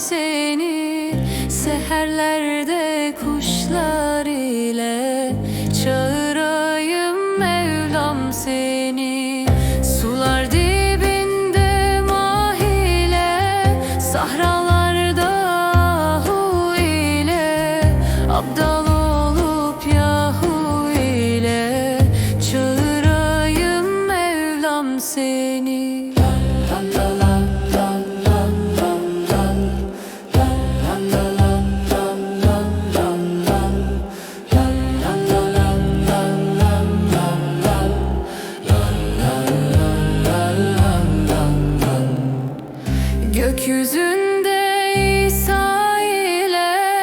seni Seherlerde kuşlar ile Çağırayım Mevlam seni. Sular dibinde mahile Sahralarda ahu ile Abdal olup yahu ile Çağırayım Mevlam seni. Gökyüzünde İsa ile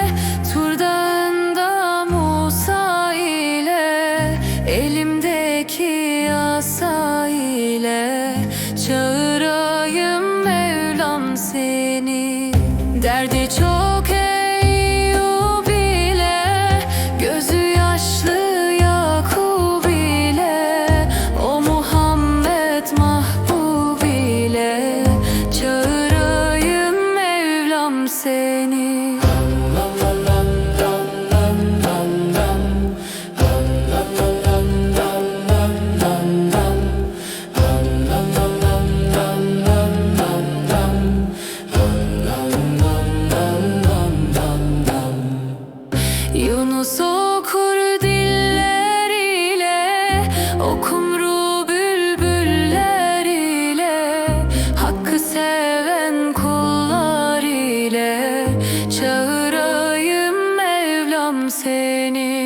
Tur dağında Musa ile Elimdeki asa ile Çağırayım Mevlam seni. Derdi çok Yunus okur dilleriyle Okumru bülbüller ile Hakkı seven kullar ile Çağırayım Mevlam seni.